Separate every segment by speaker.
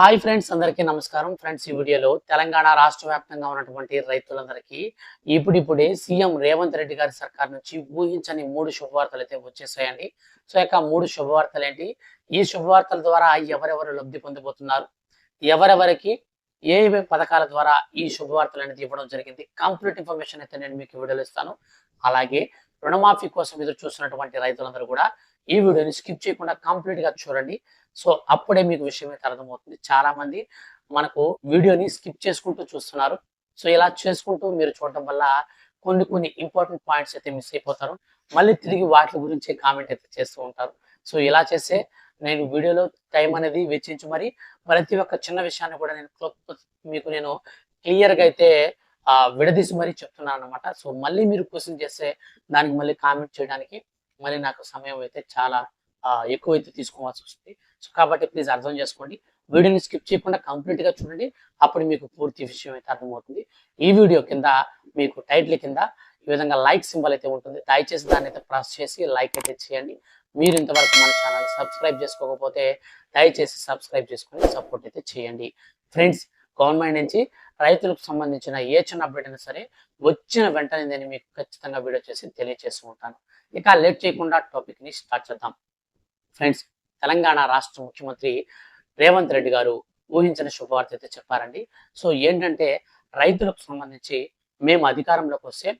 Speaker 1: Hi friends అందరికీ నమస్కారం. Friends ఈ వీడియోలో తెలంగాణ రాష్ట్ర వ్యాప్తంగా ఉన్నటువంటి రైతులందరికీ ఇప్పుడిప్పుడే సీఎం రేవంత్ రెడ్డి గారి సర్కార్ నుంచి ఊహించని మూడు శుభవార్తలు అయితే వచ్చేసాయండి. సో యొక్క మూడు శుభవార్తలు ఏంటి? ఈ శుభవార్తల ద్వారా ఎవరెవరు లబ్ధి పొందబోతున్నారు? ఎవరెవరికి? ఏ పథకాల ద్వారా ఈ శుభవార్తలు అనేది ఇవ్వడం జరిగింది? కంప్లీట్ ఇన్ఫర్మేషన్ అయితే నేను మీకు వీడియోలు ఇస్తాను. అలాగే రుణమాఫీ కోసం ఎదురు చూస్తున్నటువంటి రైతులందరూ కూడా ఈ వీడియోని స్కిప్ చేయకుండా కంప్లీట్గా చూడండి. సో అప్పుడే మీకు విషయం అయితే అర్థమవుతుంది. చాలా మంది మనకు వీడియోని స్కిప్ చేసుకుంటూ చూస్తున్నారు. సో ఇలా చేసుకుంటూ మీరు చూడటం వల్ల కొన్ని కొన్ని ఇంపార్టెంట్ పాయింట్స్ అయితే మిస్ అయిపోతారు. మళ్ళీ తిరిగి వాటి గురించి కామెంట్ అయితే చేస్తూ ఉంటారు. సో ఇలా చేస్తే నేను వీడియోలో టైం అనేది వెచ్చించి మరి ప్రతి ఒక్క చిన్న విషయాన్ని కూడా నేను మీకు నేను క్లియర్గా అయితే విడదీసి మరీ చెప్తున్నాను అనమాట సో మళ్ళీ మీరు క్వశ్చన్ చేస్తే దానికి మళ్ళీ కామెంట్ చేయడానికి మళ్ళీ నాకు సమయం అయితే చాలా ఎక్కువ అయితే తీసుకోవాల్సి వస్తుంది. సో కాబట్టి ప్లీజ్ అర్థం చేసుకోండి. వీడియోని స్కిప్ చేయకుండా కంప్లీట్గా చూడండి. అప్పుడు మీకు పూర్తి విషయం అయితే అర్థమవుతుంది. ఈ వీడియో కింద మీకు టైటిల్ కింద ఈ విధంగా లైక్ సింబల్ అయితే ఉంటుంది. దయచేసి దాన్ని అయితే ప్రెస్ చేసి లైక్ అయితే చేయండి. మీరు ఇంతవరకు మన ఛానల్ సబ్స్క్రైబ్ చేసుకోకపోతే దయచేసి సబ్స్క్రైబ్ చేసుకొని సపోర్ట్ అయితే చేయండి. ఫ్రెండ్స్ గవర్నమెంట్ నుంచి రైతులకు సంబంధించిన ఏ చిన్న అప్డేట్ అయినా సరే వచ్చిన వెంటనే నేను మీకు ఖచ్చితంగా వీడియో చేసి తెలియజేస్తూ ఉంటాను ఇక లేట్ చేయకుండా టాపిక్ని స్టార్ట్ చేద్దాం. ఫ్రెండ్స్ తెలంగాణ రాష్ట్ర ముఖ్యమంత్రి రేవంత్ రెడ్డి గారు ఊహించిన శుభవార్త అయితే చెప్పారండి. సో ఏంటంటే రైతులకు సంబంధించి మేము అధికారంలోకి వస్తే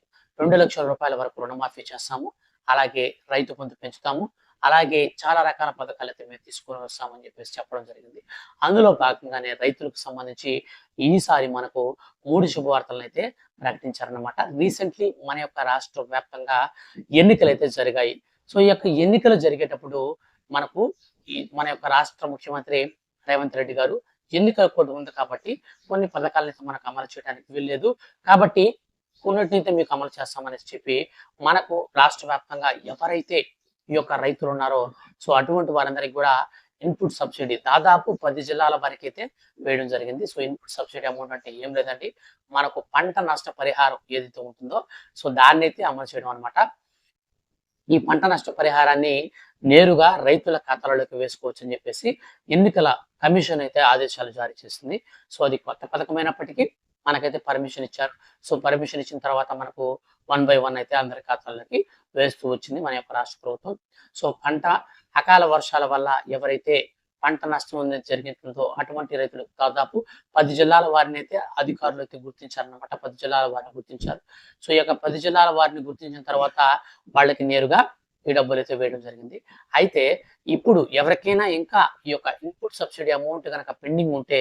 Speaker 1: రెండు లక్షల రూపాయల వరకు రుణమాఫీ చేస్తాము. అలాగే రైతు పొందు పెంచుతాము. అలాగే చాలా రకాల పథకాలు అయితే మేము తీసుకొని వస్తామని చెప్పేసి చెప్పడం జరిగింది. అందులో భాగంగానే రైతులకు సంబంధించి ఈసారి మనకు మూడు శుభవార్తలను అయితే ప్రకటించారన్నమాట. రీసెంట్లీ మన యొక్క రాష్ట్ర వ్యాప్తంగా ఎన్నికలు అయితే జరిగాయి. సో ఈ యొక్క ఎన్నికలు జరిగేటప్పుడు మనకు మన యొక్క రాష్ట్ర ముఖ్యమంత్రి రేవంత్ రెడ్డి గారు ఎన్నికల కోడ్ ఉంది కాబట్టి కొన్ని పథకాలను అయితే మనకు అమలు చేయడానికి వీల్లేదు. కాబట్టి కొన్నిటినైతే మీకు అమలు చేస్తామని చెప్పి మనకు రాష్ట్ర వ్యాప్తంగా ఎవరైతే ఈ యొక్క రైతులు ఉన్నారో. సో అటువంటి వారందరికీ కూడా ఇన్పుట్ సబ్సిడీ దాదాపు పది జిల్లాల వరకు అయితే వేయడం జరిగింది. సో ఇన్పుట్ సబ్సిడీ అమౌంట్ అంటే ఏం లేదండి. మనకు పంట నష్ట పరిహారం ఏదైతే ఉంటుందో సో దాన్ని అయితే అమలు చేయడం అనమాట ఈ పంట నష్ట పరిహారాన్ని నేరుగా రైతుల ఖాతాలలోకి వేసుకోవచ్చు అని చెప్పేసి ఎన్నికల కమిషన్ అయితే ఆదేశాలు జారీ చేసింది. సో అది కొత్త పథకమైనప్పటికీ మనకైతే పర్మిషన్ ఇచ్చారు. సో పర్మిషన్ ఇచ్చిన తర్వాత మనకు వన్ బై వన్ అయితే అందరి ఖాతాలకి వేస్తూ వచ్చింది మన యొక్క రాష్ట్ర ప్రభుత్వం. సో పంట అకాల వర్షాల వల్ల ఎవరైతే పంట నష్టం అనేది జరిగిందో అటువంటి రైతులు దాదాపు పది జిల్లాల వారిని అయితే అధికారులు అయితే గుర్తించారన్నమాట. పది జిల్లాల వారిని గుర్తించారు. సో ఈ యొక్క పది జిల్లాల వారిని గుర్తించిన తర్వాత వాళ్ళకి నేరుగా ఈ డబ్బులు అయితే వేయడం జరిగింది. అయితే ఇప్పుడు ఎవరికైనా ఇంకా ఈ యొక్క ఇన్పుట్ సబ్సిడీ అమౌంట్ కనుక పెండింగ్ ఉంటే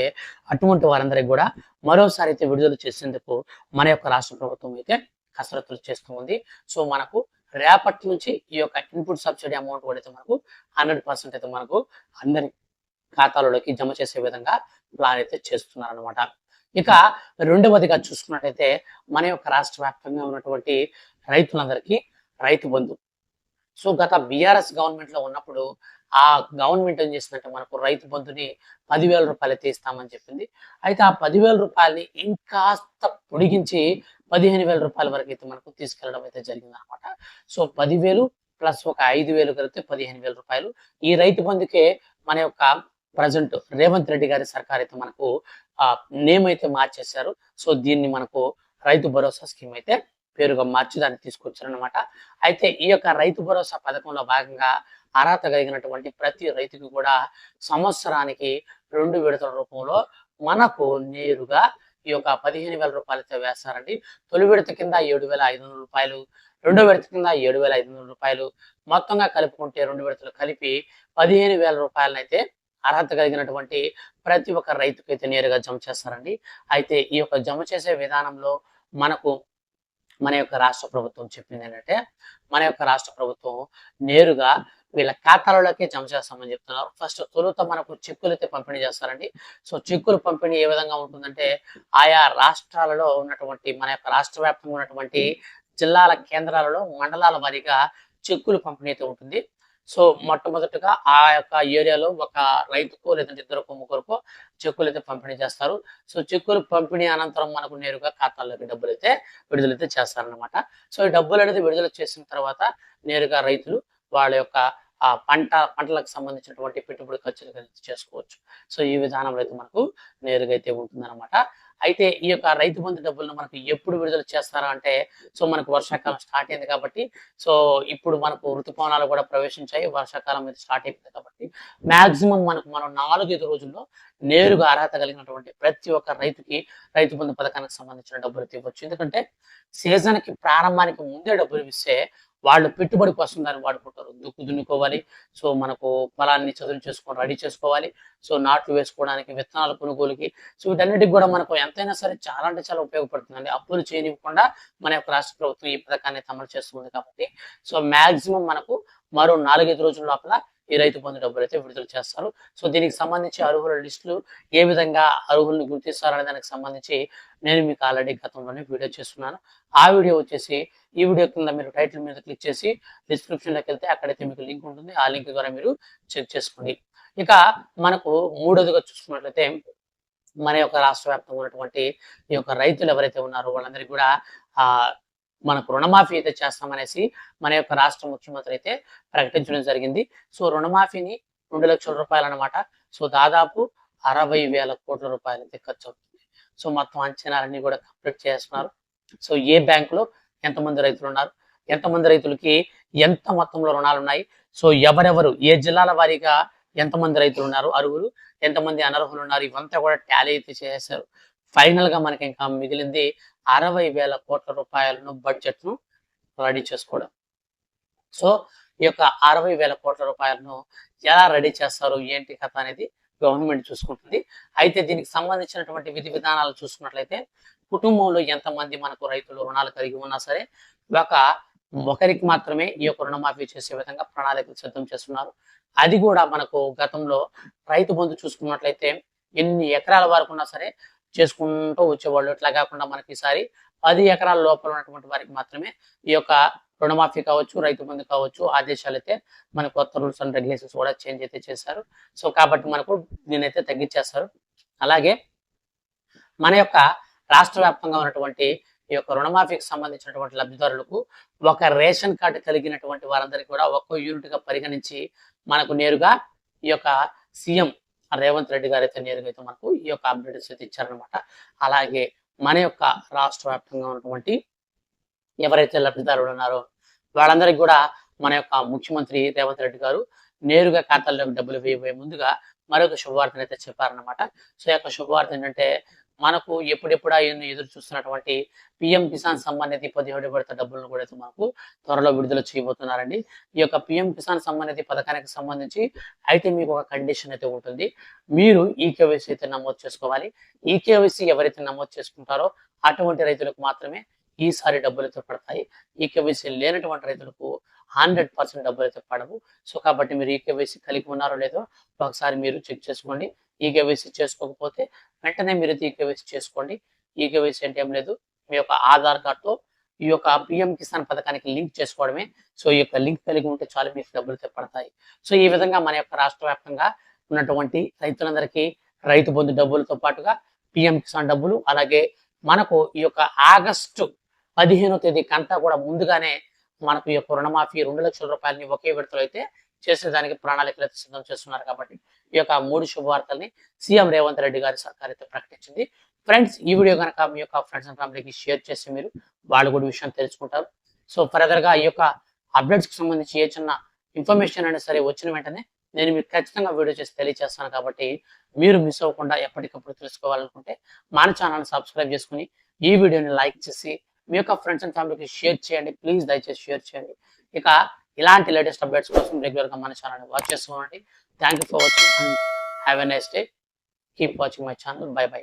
Speaker 1: అటువంటి వారందరికి కూడా మరోసారి అయితే విడుదల చేసేందుకు మన యొక్క రాష్ట్ర ప్రభుత్వం అయితే కసరత్తులు చేస్తూ ఉంది. సో మనకు రేపటి నుంచి ఈ యొక్క ఇన్పుట్ సబ్సిడీ అమౌంట్ కూడా అయితే మనకు హండ్రెడ్ పర్సెంట్ అయితే మనకు అందరి ఖాతాలలోకి జమ చేసే విధంగా ప్లాన్ అయితే చేస్తున్నారనమాట ఇక రెండవదిగా చూసుకున్నట్టయితే మన యొక్క రాష్ట్ర వ్యాప్తంగా ఉన్నటువంటి రైతులందరికీ రైతు బంధు సో గత బీఆర్ఎస్ గవర్నమెంట్లో ఉన్నప్పుడు ఆ గవర్నమెంట్ ఏం చేసిందంటే మనకు రైతు బంధుని పదివేల రూపాయలు తీస్తామని చెప్పింది. అయితే ఆ పదివేల రూపాయలని ఇంకాస్త పొడిగించి పదిహేను వేల రూపాయల వరకు అయితే మనకు తీసుకెళ్ళడం అయితే జరిగింది అనమాట సో పదివేలు ప్లస్ ఒక ఐదు వేలు కలిపితే పదిహేను వేల రూపాయలు. ఈ రైతు బంధుకే మన యొక్క ప్రజెంట్ రేవంత్ రెడ్డి గారి సర్కార్ అయితే మనకు ఆ నేమ్ అయితే మార్చేశారు. సో దీన్ని మనకు రైతు భరోసా స్కీమ్ అయితే పేరుగా మార్చి దాన్ని తీసుకొచ్చారనమాట అయితే ఈ యొక్క రైతు భరోసా పథకంలో భాగంగా అర్హత కలిగినటువంటి ప్రతి రైతుకి కూడా సంవత్సరానికి రెండు విడతల రూపంలో మనకు నేరుగా ఈ యొక్క పదిహేను వేల రూపాయలతో వేస్తారండి. తొలి విడత కింద ఏడు వేల ఐదు వందల రూపాయలు రెండో విడత కింద ఏడు వేల ఐదు వందల రూపాయలు మొత్తంగా కలుపుకుంటే రెండు విడతలు కలిపి పదిహేను వేల రూపాయలనైతే అర్హత కలిగినటువంటి ప్రతి ఒక్క రైతుకైతే నేరుగా జమ చేస్తారండి. అయితే ఈ యొక్క జమ చేసే విధానంలో మనకు మన యొక్క రాష్ట్ర ప్రభుత్వం చెప్పింది ఏంటంటే మన యొక్క రాష్ట్ర ప్రభుత్వం నేరుగా వీళ్ళ ఖాతాలలోకి జమ చేస్తామని చెప్తున్నారు. ఫస్ట్ తొలుత మనకు చెక్కులు అయితే పంపిణీ చేస్తారండి. సో చెక్కులు పంపిణీ ఏ విధంగా ఉంటుందంటే ఆయా రాష్ట్రాలలో ఉన్నటువంటి మన యొక్క రాష్ట్ర వ్యాప్తంగా ఉన్నటువంటి జిల్లాల కేంద్రాలలో మండలాల వారీగా చెక్కులు పంపిణీ అయితే ఉంటుంది. సో మొట్టమొదటిగా ఆ యొక్క ఏరియాలో ఒక రైతుకో లేదంటే ఇద్దరు ముగ్గురుకో చెక్కులు అయితే పంపిణీ చేస్తారు. సో చెక్కులు పంపిణీ అనంతరం మనకు నేరుగా ఖాతాల్లోకి డబ్బులు అయితే విడుదలైతే చేస్తారనమాట సో ఈ డబ్బులు అనేది విడుదల చేసిన తర్వాత నేరుగా రైతులు వాళ్ళ యొక్క ఆ పంట పంటలకు సంబంధించినటువంటి పెట్టుబడి ఖర్చులు చేసుకోవచ్చు. సో ఈ విధానంలో అయితే మనకు నేరుగా అయితే ఉంటుందన్నమాట. అయితే ఈ యొక్క రైతు బంధు డబ్బులను మనకు ఎప్పుడు విడుదల చేస్తారా అంటే సో మనకు వర్షాకాలం స్టార్ట్ అయింది కాబట్టి సో ఇప్పుడు మనకు ఋతుపవనాలు కూడా ప్రవేశించాయి వర్షాకాలం అయితే స్టార్ట్ అయిపోయింది కాబట్టి మాక్సిమం మనకు మనం నాలుగైదు రోజుల్లో నేరుగా అర్హత కలిగినటువంటి ప్రతి ఒక్క రైతుకి రైతు బంధు పథకానికి సంబంధించిన డబ్బులు ఇవ్వచ్చు. ఎందుకంటే సీజన్కి ప్రారంభానికి ముందే డబ్బులు ఇస్తే వాళ్ళు పెట్టుబడి కోసం దాన్ని వాడుకుంటారు. దుక్కు దున్నుకోవాలి. సో మనకు పొలాన్ని చదువు చేసుకొని రెడీ చేసుకోవాలి. సో నాట్లు వేసుకోవడానికి విత్తనాల కొనుగోలుకి. సో వీటన్నిటికి కూడా మనకు ఎంతైనా సరే చాలా అంటే చాలా ఉపయోగపడుతుందండి. అప్పులు చేయనివ్వకుండా మన యొక్క రాష్ట్ర ప్రభుత్వం ఈ పథకాన్ని తమలు అమలు చేస్తుంది కాబట్టి. సో మాక్సిమం మనకు మరో నాలుగైదు రోజుల లోపల ఈ రైతు బంధు డబ్బులు అయితే విడుదల చేస్తారు. సో దీనికి సంబంధించి అర్హుల లిస్టులు ఏ విధంగా అర్హులను గుర్తిస్తారనే దానికి సంబంధించి నేను మీకు ఆల్రెడీ గతంలోనే వీడియో చేస్తున్నాను. ఆ వీడియో వచ్చేసి ఈ వీడియో కింద మీరు టైటిల్ మీద క్లిక్ చేసి డిస్క్రిప్షన్లోకి వెళ్తే అక్కడైతే మీకు లింక్ ఉంటుంది. ఆ లింక్ ద్వారా మీరు చెక్ చేసుకోండి. ఇక మనకు మూడోదిగా చూసుకున్నట్లయితే మన యొక్క రాష్ట్ర వ్యాప్తంగా ఉన్నటువంటి ఈ యొక్క రైతులు ఎవరైతే ఉన్నారో వాళ్ళందరికీ కూడా ఆ మనకు రుణమాఫీ అయితే చేస్తామనేసి మన యొక్క రాష్ట్ర ముఖ్యమంత్రి అయితే ప్రకటించడం జరిగింది. సో రుణమాఫీని రెండు లక్షల రూపాయలు అనమాట సో దాదాపు అరవై వేల కోట్ల రూపాయలు అయితే ఖర్చు అవుతుంది. సో మొత్తం అంచనాలన్నీ కూడా కంప్లీట్ చేస్తున్నారు. సో ఏ బ్యాంకులో ఎంతమంది రైతులు ఉన్నారు? ఎంతమంది రైతులకి ఎంత మొత్తంలో రుణాలు ఉన్నాయి? సో ఎవరెవరు? ఏ జిల్లాల వారీగా ఎంతమంది రైతులు ఉన్నారు? అరువులు ఎంతమంది అనర్హులు ఉన్నారు? ఇవంతా కూడా టాలీ అయితే చేశారు. ఫైనల్గా మనకి ఇంకా మిగిలింది అరవై వేల కోట్ల రూపాయలను బడ్జెట్ను రెడీ చేసుకోవడం. సో ఈ యొక్క అరవై వేల కోట్ల రూపాయలను ఎలా రెడీ చేస్తారు? ఏంటి కథ అనేది గవర్నమెంట్ చూసుకుంటుంది. అయితే దీనికి సంబంధించినటువంటి విధి విధానాలు చూసుకున్నట్లయితే కుటుంబంలో ఎంతమంది మనకు రైతులు రుణాలు కలిగి ఉన్నా సరే ఒక ఒకరికి మాత్రమే ఈ యొక్క రుణమాఫీ చేసే విధంగా ప్రణాళికలు సిద్ధం చేస్తున్నారు. అది కూడా మనకు గతంలో రైతు బంధు చూసుకున్నట్లయితే ఎన్ని ఎకరాల వరకు ఉన్నా సరే చేసుకుంటూ వచ్చేవాళ్ళు. ఇట్లా కాకుండా మనకి ఈసారి పది ఎకరాల లోపల ఉన్నటువంటి వారికి మాత్రమే ఈ యొక్క రుణమాఫీ కావచ్చు రైతు బంధు కావచ్చు ఆదేశాలు అయితే మన కొత్త రూల్స్ అండ్ రెగ్యులేషన్స్ కూడా చేంజ్ అయితే చేశారు. సో కాబట్టి మనకు దీనైతే తగ్గించేస్తారు. అలాగే మన యొక్క రాష్ట్ర వ్యాప్తంగా ఉన్నటువంటి ఈ యొక్క రుణమాఫీకి సంబంధించినటువంటి లబ్ధిదారులకు ఒక రేషన్ కార్డు కలిగినటువంటి వారందరికీ కూడా ఒక్కో యూనిట్గా పరిగణించి మనకు నేరుగా ఈ యొక్క సీఎం రేవంత్ రెడ్డి గారు అయితే నేరుగా అయితే మనకు ఈ యొక్క అప్డేట్స్ అయితే ఇచ్చారనమాట అలాగే మన యొక్క రాష్ట్ర వ్యాప్తంగా ఉన్నటువంటి ఎవరైతే లబ్ధిదారులు ఉన్నారో వాళ్ళందరికీ కూడా మన యొక్క ముఖ్యమంత్రి రేవంత్ రెడ్డి గారు నేరుగా ఖాతాల్లోకి డబ్బులు వేయబోయే ముందుగా మరొక శుభవార్తను అయితే చెప్పారనమాట సో యొక్క శుభవార్త ఏంటంటే మనకు ఎప్పుడెప్పుడా ఎదురు చూస్తున్నటువంటి పిఎం కిసాన్ సమ్మాన్ పదిహేడు విడత డబ్బులను కూడా అయితే మనకు త్వరలో విడుదల చేయబోతున్నారండి. ఈ యొక్క పిఎం కిసాన్ సమ్మాన్నిధి పథకానికి సంబంధించి అయితే మీకు ఒక కండిషన్ అయితే ఉంటుంది. మీరు ఈ కేవైసీ అయితే నమోదు చేసుకోవాలి. ఈ కేవైసీ ఎవరైతే నమోదు చేసుకుంటారో అటువంటి రైతులకు మాత్రమే ఈసారి డబ్బులు అయితే పడతాయి. ఈ కేవైసీ లేనటువంటి రైతులకు హండ్రెడ్ పర్సెంట్ డబ్బులు అయితే పడవు. సో కాబట్టి మీరు ఈ కేవైసీ కలిగి ఉన్నారో లేదో ఒకసారి మీరు చెక్ చేసుకోండి. ఈ కేవైసీ చేసుకోకపోతే వెంటనే మీరు ఈ కేవైసీ చేసుకోండి. ఈ కేవైసీ అంటే ఏం లేదు. మీ యొక్క ఆధార్ కార్డుతో ఈ యొక్క పిఎం కిసాన్ పథకానికి లింక్ చేసుకోవడమే. సో ఈ యొక్క లింక్ కలిగి ఉంటే చాలు మీకు డబ్బులు తెప్పడతాయి పడతాయి. సో ఈ విధంగా మన యొక్క రాష్ట్ర వ్యాప్తంగా ఉన్నటువంటి రైతులందరికీ రైతు బంధు డబ్బులతో పాటుగా పిఎం కిసాన్ డబ్బులు అలాగే మనకు ఈ యొక్క ఆగస్టు పదిహేనో తేదీ కంటా కూడా ముందుగానే మనకు ఈ యొక్క రుణమాఫీ రెండు లక్షల రూపాయలని ఒకే విడతలో అయితే చేసేదానికి ప్రణాళికలు అయితే సిద్ధం చేస్తున్నారు కాబట్టి ఈ యొక్క మూడు శుభవార్తల్ని సీఎం రేవంత్ రెడ్డి గారి సర్కార్ అయితే ప్రకటించింది. ఫ్రెండ్స్ ఈ వీడియో కనుక మీ యొక్క ఫ్రెండ్స్ అండ్ ఫ్యామిలీకి షేర్ చేసి మీరు వాళ్ళు కూడా విషయం తెలుసుకుంటారు. సో ఫర్దర్గా ఈ యొక్క అప్డేట్స్కి సంబంధించి ఏ చిన్న ఇన్ఫర్మేషన్ అయినా సరే వచ్చిన వెంటనే నేను మీకు ఖచ్చితంగా వీడియో చేసి తెలియజేస్తాను కాబట్టి మీరు మిస్ అవ్వకుండా ఎప్పటికప్పుడు తెలుసుకోవాలనుకుంటే మన ఛానల్ సబ్స్క్రైబ్ చేసుకుని ఈ వీడియోని లైక్ చేసి మీ యొక్క ఫ్రెండ్స్ అండ్ ఫ్యామిలీకి షేర్ చేయండి. ప్లీజ్ దయచేసి షేర్ చేయండి. ఇక ఇలాంటి లేటెస్ట్ అప్డేట్స్ కోసం రెగ్యులర్గా మన ఛానల్ వాచ్ చేసుకోండి. Thank you for watching have a nice day. Keep watching my channel. Bye bye.